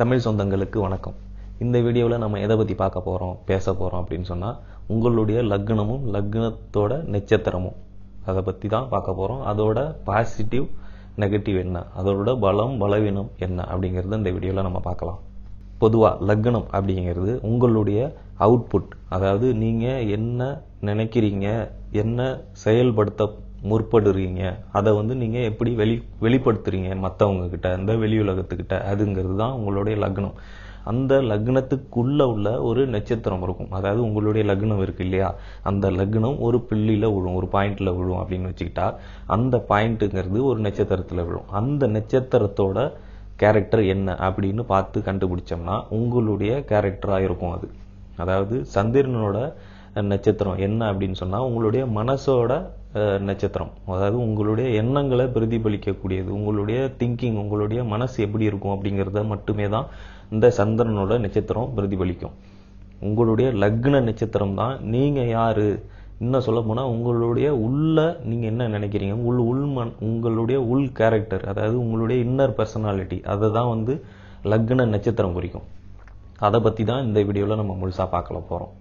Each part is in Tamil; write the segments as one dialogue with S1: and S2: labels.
S1: தமிழ் சொந்தங்களுக்கு வணக்கம். இந்த வீடியோவில் நம்ம எதை பற்றி பார்க்க போகிறோம் பேச போகிறோம் அப்படின்னு சொன்னால் உங்களுடைய லக்னமும் லக்னத்தோட நட்சத்திரமும். அதை பற்றி தான் பார்க்க போகிறோம் அதோட பாசிட்டிவ் நெகட்டிவ் என்ன? அதோட பலம் பலவீனம் என்ன? அப்படிங்கிறது இந்த வீடியோவில் நம்ம பார்க்கலாம். பொதுவாக லக்னம் அப்படிங்கிறது உங்களுடைய அவுட்புட் அதாவது நீங்கள் என்ன நினைக்கிறீங்க என்ன செயல்படுத்த முற்படுறீங்க. அதை வந்து நீங்கள் எப்படி வெளி வெளிப்படுத்துறீங்க மற்றவங்க கிட்ட இந்த வெளி உலகத்துக்கிட்ட? அதுங்கிறது தான் உங்களுடைய லக்னம். அந்த லக்னத்துக்குள்ளே உள்ள ஒரு நட்சத்திரம் இருக்கும். அதாவது உங்களுடைய லக்னம் இருக்குது இல்லையா? அந்த லக்னம் ஒரு பிள்ளியில் விழும் ஒரு பாயிண்டில் விழும் அப்படின்னு வச்சுக்கிட்டா அந்த பாயிண்ட்டுங்கிறது ஒரு நட்சத்திரத்தில் விழும். அந்த நட்சத்திரத்தோட கேரக்டர் என்ன அப்படின்னு பார்த்து கண்டுபிடிச்சோம்னா உங்களுடைய கேரக்டராக இருக்கும் அது. அதாவது சந்திரனோட நட்சத்திரம். என்ன அப்படின்னு சொன்னால் உங்களுடைய மனசோட நட்சத்திரம். அதாவது உங்களுடைய எண்ணங்களை பிரதிபலிக்கக்கூடியது உங்களுடைய திங்கிங் உங்களுடைய மனசு எப்படி இருக்கும் அப்படிங்கிறத மட்டுமே தான் இந்த சந்திரனோட நட்சத்திரம் பிரதிபலிக்கும். உங்களுடைய லக்ன நட்சத்திரம் தான். நீங்கள் யார்? இன்னும் சொல்ல போனால் உங்களுடைய உள்ள நீங்கள் என்ன நினைக்கிறீங்க? உள் உள்மன் உங்களுடைய உள் கேரக்டர் அதாவது உங்களுடைய இன்னர் பர்சனாலிட்டி அதை தான் வந்து லக்ன நட்சத்திரம் குறிக்கும். அதை பற்றி தான் இந்த வீடியோவில் நம்ம முழுசாக பார்க்கல போகிறோம்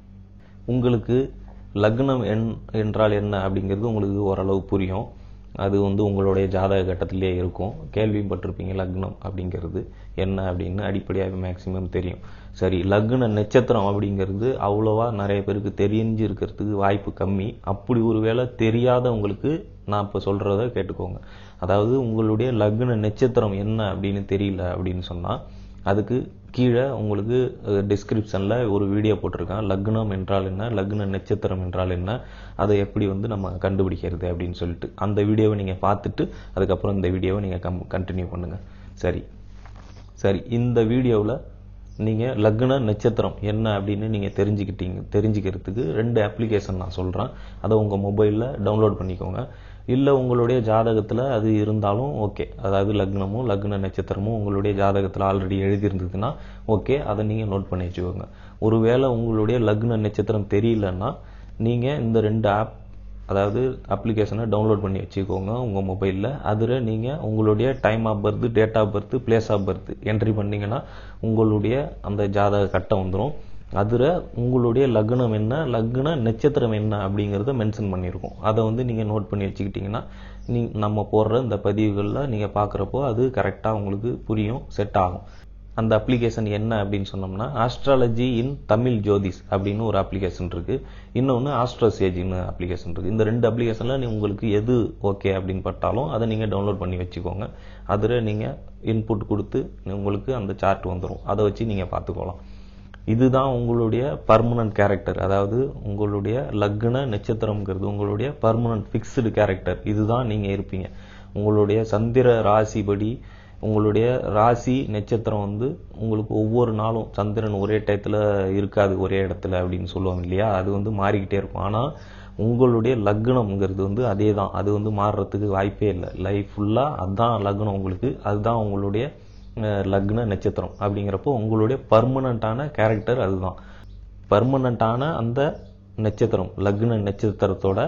S1: உங்களுக்கு லக்னம் என் என்றால் என்ன அப்படிங்கிறது உங்களுக்கு ஓரளவு புரியும். அது வந்து உங்களுடைய ஜாதக கட்டத்திலே இருக்கும். கேள்விப்பட்டிருப்பீங்க லக்னம் அப்படிங்கிறது என்ன அப்படின்னு அடிப்படையாக மேக்சிமம் தெரியும். சரி லக்ன நட்சத்திரம் அப்படிங்கிறது அவ்வளோவா நிறைய பேருக்கு தெரிஞ்சு இருக்கிறதுக்கு வாய்ப்பு கம்மி. அப்படி ஒரு வேளை தெரியாதவங்களுக்கு நான் இப்போ சொல்கிறத கேட்டுக்கோங்க. அதாவது உங்களுடைய லக்ன நட்சத்திரம் என்ன அப்படின்னு தெரியல அப்படின்னு சொன்னால் அதுக்கு கீழே உங்களுக்கு டிஸ்கிரிப்ஷனில் ஒரு வீடியோ போட்டிருக்கேன். லக்னம் என்றால் என்ன? லக்ன நட்சத்திரம் என்றால் என்ன? அதை எப்படி வந்து நம்ம கண்டுபிடிக்கிறது அப்படின்னு சொல்லிட்டு அந்த வீடியோவை நீங்கள் பார்த்துட்டு அதுக்கப்புறம் இந்த வீடியோவை நீங்கள் கம் கண்டினியூ பண்ணுங்கள் சரி. சரி இந்த வீடியோவில் நீங்கள் லக்ன நட்சத்திரம் என்ன அப்படின்னு நீங்கள் தெரிஞ்சுக்கிட்டீங்க தெரிஞ்சுக்கிறதுக்கு ரெண்டு அப்ளிகேஷன் நான் சொல்கிறேன் அதை உங்கள் மொபைலில் டவுன்லோட் பண்ணிக்கோங்க. இல்லை உங்களுடைய ஜாதகத்தில் அது இருந்தாலும் ஓகே அதாவது லக்னமும் லக்ன நட்சத்திரமும் உங்களுடைய ஜாதகத்தில் ஆல்ரெடி எழுதியிருந்ததுன்னா ஓகே அதை நீங்கள் நோட் பண்ணி வச்சுக்கோங்க. ஒருவேளை உங்களுடைய லக்ன நட்சத்திரம் தெரியலன்னா நீங்கள் இந்த ரெண்டு ஆப் அதாவது அப்ளிகேஷனை டவுன்லோட் பண்ணி வச்சுக்கோங்க உங்கள் மொபைலில் அதில் நீங்கள் உங்களுடைய time of birth date of birth place of birth entry பண்ணிங்கன்னா உங்களுடைய அந்த ஜாதக கட்டம் வந்துடும் அதில் உங்களுடைய லக்னம் என்ன லக்ன நட்சத்திரம் என்ன அப்படிங்கிறத மென்ஷன் பண்ணியிருக்கோம் அதை வந்து நீங்கள் நோட் பண்ணி வச்சுக்கிட்டிங்கன்னா நீ நம்ம போடுற இந்த பதிவுகளில் நீங்கள் பார்க்குறப்போ அது கரெக்டாக உங்களுக்கு புரியும் செட் ஆகும். அந்த அப்ளிகேஷன் என்ன அப்படின்னு சொன்னோம்னா ஆஸ்ட்ராலஜி இன் தமிழ் ஜோதிஸ் அப்படின்னு ஒரு அப்ளிகேஷன் இருக்கு. இன்னொன்று ஆஸ்ட்ரோசேஜின்னு அப்ளிகேஷன் இருக்கு. இந்த ரெண்டு அப்ளிகேஷனில் நீ உங்களுக்கு எது ஓகே அப்படின்னு பட்டாலும் அதை நீங்கள் டவுன்லோட் பண்ணி வச்சுக்கோங்க. அதில் நீங்கள் இன்புட் கொடுத்து உங்களுக்கு அந்த சார்ட் வந்துடும் அதை வச்சு நீங்கள் பார்த்துக்கலாம். இதுதான் உங்களுடைய பர்மனன்ட் கேரக்டர் அதாவது உங்களுடைய லக்ன நட்சத்திரம்ங்கிறது உங்களுடைய பர்மனன்ட் ஃபிக்ஸ்டு கேரக்டர் இதுதான் நீங்கள் இருப்பீங்க. உங்களுடைய சந்திர ராசிபடி உங்களுடைய ராசி நட்சத்திரம் வந்து உங்களுக்கு ஒவ்வொரு நாளும் சந்திரன் ஒரே டயத்தில் இருக்காது ஒரே இடத்துல அப்படின்னு சொல்லுவாங்க இல்லையா? அது வந்து மாறிக்கிட்டே இருக்கும். ஆனால் உங்களுடைய லக்னம்ங்கிறது வந்து அதே தான் அது வந்து மாறுறதுக்கு வாய்ப்பே இல்லை. லைஃப் ஃபுல்லாக அதுதான் லக்னம் உங்களுக்கு. அதுதான் உங்களுடைய லக்ன நட்சத்திரம். அப்படிங்கிறப்போ உங்களுடைய பர்மனண்ட்டான கேரக்டர் அதுதான். பர்மனண்ட்டான அந்த நட்சத்திரம் லக்ன நட்சத்திரத்தோட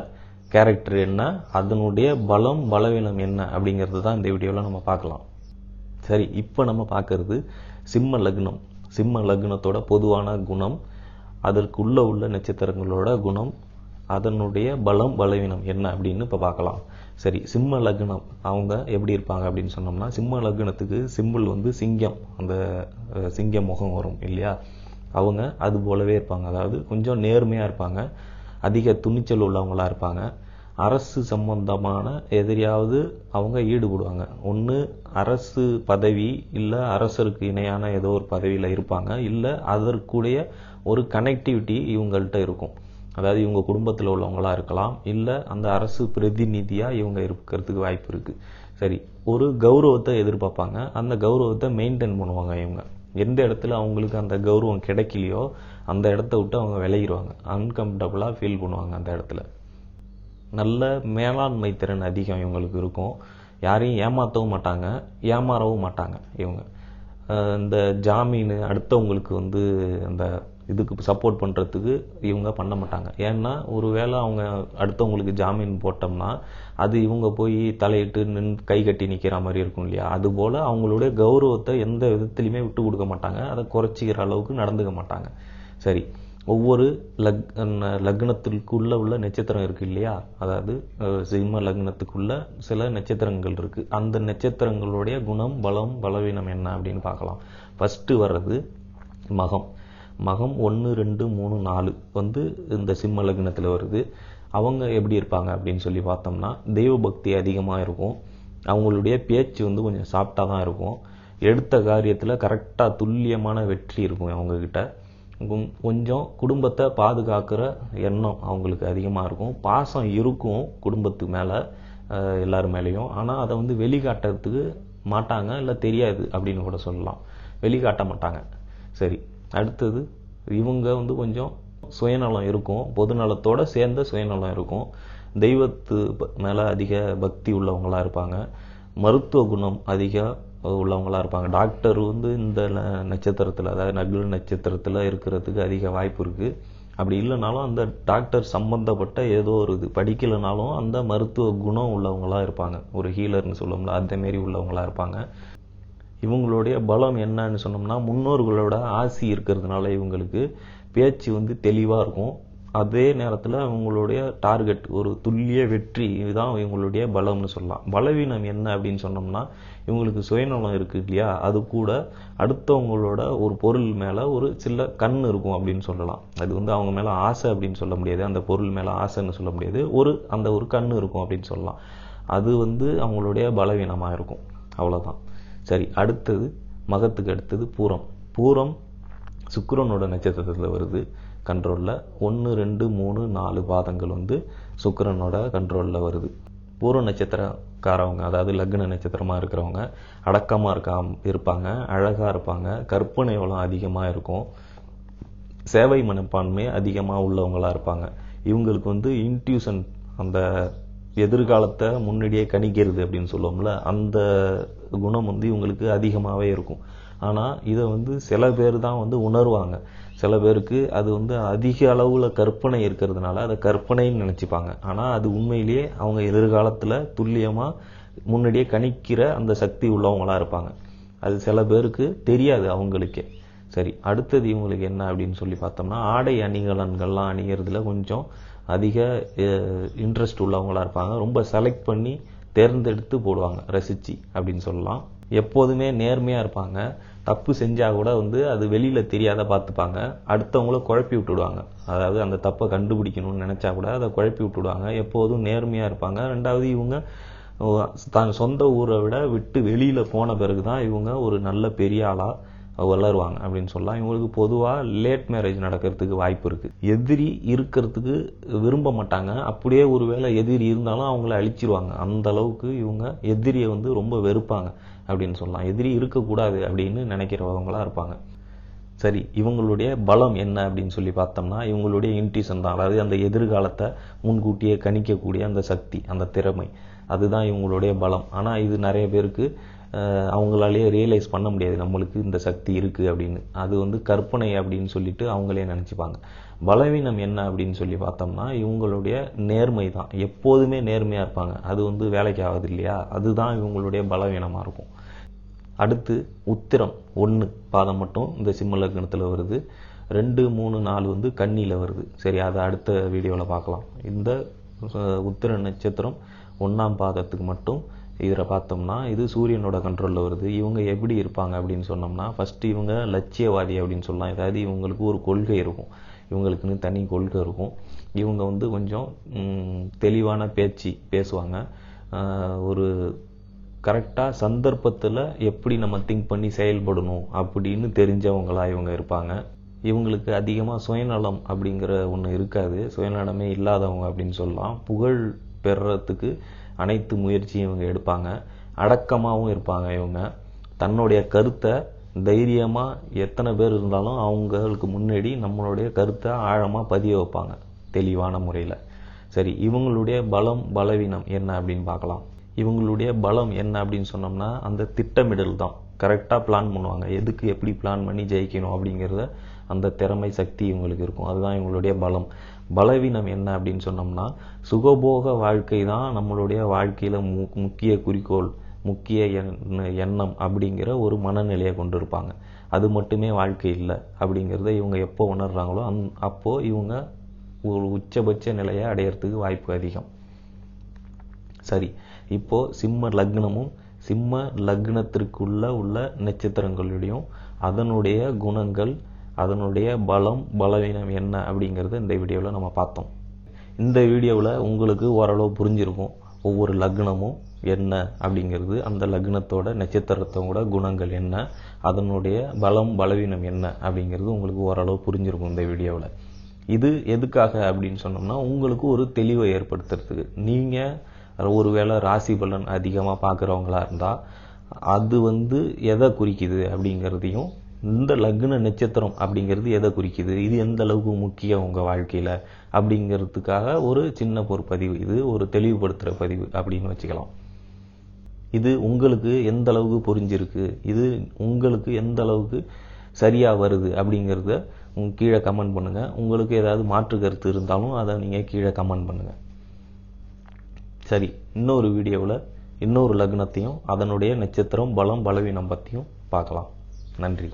S1: கேரக்டர் என்ன? அதனுடைய பலம் பலவீனம் என்ன? அப்படிங்கிறது தான் இந்த வீடியோவில் நம்ம பார்க்கலாம். சரி இப்போ நம்ம பார்க்கறது சிம்ம லக்னம். சிம்ம லக்னத்தோட பொதுவான குணம் அதற்குள்ளே உள்ள நட்சத்திரங்களோட குணம் அதனுடைய பலம் பலவீனம் என்ன அப்படின்னு இப்போ பார்க்கலாம். சரி சிம்ம லக்னம் அவங்க எப்படி இருப்பாங்க அப்படின்னு சொன்னோம்னா சிம்ம லக்னத்துக்கு சிம்பிள் வந்து சிங்கம் அந்த சிங்க முகம் வரும் இல்லையா? அவங்க அது போலவே இருப்பாங்க. அதாவது கொஞ்சம் நேர்மையாக இருப்பாங்க அதிக துணிச்சல் உள்ளவங்களா இருப்பாங்க. அரசு சம்பந்தமான எதிரியாவது அவங்க ஈடுபடுவாங்க. ஒன்று அரசு பதவி இல்லை அரசருக்கு இணையான ஏதோ ஒரு பதவியில் இருப்பாங்க. இல்லை அதற்குடைய ஒரு கனெக்டிவிட்டி இவங்கள்ட்ட இருக்கும். அதாவது இவங்க குடும்பத்தில் உள்ளவங்களா இருக்கலாம். இல்லை அந்த அரசு பிரதிநிதியாக இவங்க இருக்கிறதுக்கு வாய்ப்பு இருக்குது சரி ஒரு கௌரவத்தை எதிர்பார்ப்பாங்க. அந்த கௌரவத்தை மெயின்டைன் பண்ணுவாங்க இவங்க. எந்த இடத்துல அவங்களுக்கு அந்த கௌரவம் கிடைக்கலையோ அந்த இடத்த விட்டு அவங்க விளையிடுவாங்க அன்கம்ஃபர்டபுளாக ஃபீல் பண்ணுவாங்க அந்த இடத்துல. நல்ல மேலாண்மை திறன் அதிகம் இவங்களுக்கு இருக்கும். யாரையும் ஏமாற்றவும் மாட்டாங்க ஏமாறவும் மாட்டாங்க இவங்க. இந்த ஜாமீன் அடுத்தவங்களுக்கு வந்து அந்த இதுக்கு சப்போர்ட் பண்ணுறதுக்கு இவங்க பண்ண மாட்டாங்க. ஏன்னா ஒருவேளை அவங்க அடுத்தவங்களுக்கு ஜாமீன் போட்டோம்னா அது இவங்க போய் தலையிட்டு நின் கை கட்டி நிற்கிற மாதிரி இருக்கும் இல்லையா? அதுபோல் அவங்களுடைய கௌரவத்தை எந்த விதத்துலையுமே விட்டு கொடுக்க மாட்டாங்க. அதை குறைச்சிக்கிற அளவுக்கு நடந்துக்க மாட்டாங்க. சரி. ஒவ்வொரு லக் லக்னத்திற்குள்ளே உள்ள நட்சத்திரம் இருக்குது இல்லையா? அதாவது சிம்ம லக்னத்துக்குள்ள சில நட்சத்திரங்கள் இருக்குது அந்த நட்சத்திரங்களுடைய குணம் பலம் பலவீனம் என்ன அப்படின்னு பார்க்கலாம். ஃபஸ்ட்டு வர்றது மகம். மகம் ஒன்று ரெண்டு மூணு நாலு வந்து இந்த சிம்ம லக்னத்தில் வருது. அவங்க எப்படி இருப்பாங்க அப்படின்னு சொல்லி பார்த்தோம்னா தெய்வ பக்தி அதிகமாக இருக்கும். அவங்களுடைய பேச்சு வந்து கொஞ்சம் சாஃப்டாக தான் இருக்கும். எடுத்த காரியத்தில் கரெக்டாக துல்லியமான வெற்றி இருக்கும் அவங்கக்கிட்ட கொஞ்சம் குடும்பத்தை பாதுகாக்கிற எண்ணம் அவங்களுக்கு அதிகமாக இருக்கும். பாசம் இருக்கும் குடும்பத்து மேலே எல்லார் மேலேயும். ஆனால் அதை வந்து வெளிக்காட்டுறதுக்கு மாட்டாங்க இல்லை தெரியாது அப்படின்னு கூட சொல்லலாம். வெளிக்காட்ட மாட்டாங்க. சரி அடுத்தது இவங்க வந்து கொஞ்சம் சுயநலம் இருக்கும். பொதுநலத்தோடு சேர்ந்த சுயநலம் இருக்கும். தெய்வத்து மேலே அதிக பக்தி உள்ளவங்களா இருப்பாங்க. மருத்துவ குணம் அதிக உள்ளவங்களா இருப்பாங்க. டாக்டர் வந்து இந்த ந- அதாவது நகுல நட்சத்திரத்தில் இருக்கிறதுக்கு அதிக வாய்ப்பு இருக்குது அப்படி இல்லைனாலும் அந்த டாக்டர் சம்மந்தப்பட்ட ஏதோ ஒரு இது படிக்கலைனாலும் அந்த மருத்துவ குணம் உள்ளவங்களா இருப்பாங்க. ஒரு ஹீலர்னு சொல்லும்ல அந்த மாரி உள்ளவங்களா இருப்பாங்க. இவங்களுடைய பலம் என்னன்னு சொன்னோம்னா முன்னோர்களோட ஆசி இருக்கிறதுனால இவங்களுக்கு பேச்சு வந்து தெளிவாக இருக்கும். அதே நேரத்தில் அவங்களுடைய டார்கெட் ஒரு துல்லிய வெற்றி இதுதான் இவங்களுடைய பலம்னு சொல்லலாம். பலவீனம் என்ன அப்படின்னு சொன்னோம்னா இவங்களுக்கு சுயநலம் இருக்குது இல்லையா? அது கூட அடுத்தவங்களோட ஒரு பொருள் மேலே ஒரு சில கண் இருக்கும் அப்படின்னு சொல்லலாம். அது வந்து அவங்க மேலே ஆசை அப்படின்னு சொல்ல முடியாது. அந்த பொருள் மேலே ஆசைன்னு சொல்ல முடியாது. ஒரு அந்த ஒரு கண் இருக்கும் அப்படின்னு சொல்லலாம். அது வந்து அவங்களுடைய பலவீனமாக இருக்கும். அவ்வளோதான் சரி அடுத்தது மகத்துக்கு அடுத்தது பூரம். பூரம் சுக்கரனோட நட்சத்திரத்தில் வருது. கண்ட்ரோலில் ஒன்று ரெண்டு மூணு நாலு பாதங்கள் வந்து சுக்கரனோட கண்ட்ரோலில் வருது. பூர்வ நட்சத்திரக்காரவங்க அதாவது லக்ன நட்சத்திரமாக இருக்கிறவங்க அடக்கமாக இருக்கா இருப்பாங்க அழகாக இருப்பாங்க கற்பனை வளம் அதிகமாக இருக்கும் சேவை மனப்பான்மை அதிகமாக உள்ளவங்களாக இருப்பாங்க. இவங்களுக்கு வந்து இன்ட்யூஷன் அந்த எதிர்காலத்தை முன்னாடியே கணிக்கிறது அப்படின்னு சொல்லுவோம்ல அந்த குணம் வந்து இவங்களுக்கு அதிகமாகவே இருக்கும். ஆனால் இதை வந்து சில பேர் தான் வந்து உணர்வாங்க. சில பேருக்கு அது வந்து அதிக அளவில் கற்பனை இருக்கிறதுனால அதை கற்பனைன்னு நினச்சிப்பாங்க. ஆனால் அது உண்மையிலேயே அவங்க எதிர்காலத்தில் துல்லியமாக முன்னாடியே கணிக்கிற அந்த சக்தி உள்ளவங்களா இருப்பாங்க. அது சில பேருக்கு தெரியாது அவங்களுக்கே. சரி அடுத்தது இவங்களுக்கு என்ன அப்படின்னு சொல்லி பார்த்தோம்னா ஆடை அணிகலன்கள்லாம் அணிகிறதுல கொஞ்சம் அதிக இன்ட்ரெஸ்ட் உள்ளவங்களா இருப்பாங்க. ரொம்ப செலக்ட் பண்ணி தேர்ந்தெடுத்து போடுவாங்க. ரசிச்சு அப்படின்னு சொல்லலாம். எப்போதுமே நேர்மையாக இருப்பாங்க. தப்பு செஞ்சால் கூட வந்து அது வெளியில் தெரியாத பார்த்துப்பாங்க. அடுத்தவங்கள குழப்பி விட்டுடுவாங்க. அதாவது அந்த தப்பை கண்டுபிடிக்கணும்னு நினச்சா கூட அதை குழப்பி விட்டுடுவாங்க. எப்போதும் நேர்மையாக இருப்பாங்க. ரெண்டாவது இவங்க ஓ, தான் சொந்த ஊரை விட விட்டு வெளியில் போன பிறகு தான் இவங்க ஒரு நல்ல பெரிய ஆளாக வளருவாங்க அப்படின்னு சொல்லலாம் இவங்களுக்கு பொதுவாக லேட் மேரேஜ் நடக்கிறதுக்கு வாய்ப்பு இருக்குது எதிரி இருக்கிறதுக்கு விரும்ப மாட்டாங்க. அப்படியே ஒரு வேளை எதிரி இருந்தாலும் அவங்கள அழிச்சிருவாங்க. அந்த அளவுக்கு இவங்க எதிரியை வந்து ரொம்ப வெறுப்பாங்க அப்படின்னு சொல்லலாம். எதிரி இருக்கக்கூடாது அப்படின்னு நினைக்கிறவங்களா இருப்பாங்க. சரி இவங்களுடைய பலம் என்ன அப்படின்னு சொல்லி பார்த்தோம்னா இவங்களுடைய இன்ட்யூஷன் தான். அதாவது அந்த எதிர்காலத்தை முன்கூட்டியே கணிக்கக்கூடிய அந்த சக்தி அந்த திறமை. அதுதான் இவங்களுடைய பலம். ஆனால் இது நிறைய பேருக்கு அவங்களாலேயே ரியலைஸ் பண்ண முடியாது. நம்மளுக்கு இந்த சக்தி இருக்குது அப்படின்னு. அது வந்து கற்பனை அப்படின்னு சொல்லிட்டு அவங்களே நினச்சிப்பாங்க. பலவீனம் என்ன அப்படின்னு சொல்லி பார்த்தோம்னா இவங்களுடைய நேர்மை தான். எப்போதுமே நேர்மையாக இருப்பாங்க. அது வந்து வேலைக்கு ஆகுது இல்லையா? அதுதான் இவங்களுடைய பலவீனமாக இருக்கும். அடுத்து உத்திரம். ஒன்று பாதம் மட்டும் இந்த சிம்ம லக்னத்தில் வருது. ரெண்டு மூணு நாலு வந்து கண்ணியில் வருது. சரி அதை அடுத்த வீடியோவில் பார்க்கலாம். இந்த உத்திர நட்சத்திரம் ஒன்றாம் பாதத்துக்கு மட்டும் இதில் பார்த்தோம்னா இது சூரியனோட கண்ட்ரோலில் வருது. இவங்க எப்படி இருப்பாங்க அப்படின்னு சொன்னோம்னா ஃபஸ்ட்டு இவங்க லட்சியவாதி அப்படின்னு சொல்லலாம். ஏதாவது இவங்களுக்கு ஒரு கொள்கை இருக்கும். இவங்களுக்குன்னு தனி கொள்கை இருக்கும். இவங்க வந்து கொஞ்சம் தெளிவான பேச்சு பேசுவாங்க. ஒரு கரெக்டாக சந்தர்ப்பத்தில் எப்படி நம்ம திங்க் பண்ணி செயல்படணும் அப்படின்னு தெரிஞ்சவங்களா இவங்க இருப்பாங்க. இவங்களுக்கு அதிகமாக சுயநலம் அப்படிங்கிற ஒன்று இருக்காது. சுயநலமே இல்லாதவங்க அப்படின்னு சொல்லலாம். புகழ் பெறுறதுக்கு அனைத்து முயற்சியும் இவங்க எடுப்பாங்க. அடக்கமாகவும் இருப்பாங்க இவங்க. தன்னுடைய கருத்தை தைரியமாக எத்தனை பேர் இருந்தாலும் அவங்களுக்கு முன்னாடி நம்மளுடைய கருத்தை ஆழமாக பதிய வைப்பாங்க தெளிவான முறையில். சரி இவங்களுடைய பலம் பலவீனம் என்ன அப்படின்னு பார்க்கலாம். இவங்களுடைய பலம் என்ன அப்படின்னு சொன்னோம்னா அந்த திட்டமிடல் தான். கரெக்டாக பிளான் பண்ணுவாங்க. எதுக்கு எப்படி பிளான் பண்ணி ஜெயிக்கணும் அப்படிங்கிறத அந்த திறமை சக்தி இவங்களுக்கு இருக்கும். அதுதான் இவங்களுடைய பலம். பலவீனம் என்ன அப்படின்னு சொன்னோம்னா சுகபோக வாழ்க்கை தான் நம்மளுடைய வாழ்க்கையில் மு முக்கிய குறிக்கோள் முக்கிய எண்ண- எண்ணம் அப்படிங்கிற ஒரு மனநிலையை கொண்டு இருப்பாங்க அது மட்டுமே வாழ்க்கை இல்லை அப்படிங்கிறத இவங்க எப்போ உணர்றாங்களோ அந் அப்போது இவங்க ஒரு உச்சபட்ச நிலையை அடையறதுக்கு வாய்ப்பு அதிகம். சரி இப்போது சிம்ம லக்னமும் சிம்ம லக்னத்திற்குள்ள உள்ள நட்சத்திரங்களுடையும் அதனுடைய குணங்கள் அதனுடைய பலம் பலவீனம் என்ன அப்படிங்கிறது இந்த வீடியோவில் நம்ம பார்த்தோம். இந்த வீடியோவில் உங்களுக்கு ஓரளவு புரிஞ்சிருக்கும் ஒவ்வொரு லக்னமும் என்ன அப்படிங்கிறது அந்த லக்னத்தோட நட்சத்திரத்தோட குணங்கள் என்ன அதனுடைய பலம் பலவீனம் என்ன அப்படிங்கிறது உங்களுக்கு ஓரளவு புரிஞ்சிருக்கும் இந்த வீடியோவில் இது எதுக்காக அப்படின்னு சொன்னோம்னா உங்களுக்கு ஒரு தெளிவை ஏற்படுத்துறதுக்கு. நீங்கள் ஒருவேளை ராசி பலன் அதிகமாக பார்க்குறவங்களா இருந்தால் அது வந்து எதை குறிக்குது அப்படிங்கிறதையும் இந்த லக்ன நட்சத்திரம் அப்படிங்கிறது எதை குறிக்குது? இது எந்த அளவுக்கு முக்கியம் உங்கள் வாழ்க்கையில்? அப்படிங்கிறதுக்காக ஒரு சின்ன ஒரு பதிவு இது ஒரு தெளிவுபடுத்துகிற பதிவு அப்படின்னு வச்சுக்கலாம். இது உங்களுக்கு எந்த அளவுக்கு புரிஞ்சிருக்கு? இது உங்களுக்கு எந்த அளவுக்கு சரியாக வருது அப்படிங்கிறத உங்க கீழே கமெண்ட் பண்ணுங்கள் உங்களுக்கு ஏதாவது மாற்று கருத்து இருந்தாலும் அதை நீங்கள் கீழே கமெண்ட் பண்ணுங்கள் சரி இன்னொரு வீடியோவில் இன்னொரு லக்னத்தையும் அதனுடைய நட்சத்திரம் பலம் பலவீனம் பற்றியும் பார்க்கலாம். நன்றி.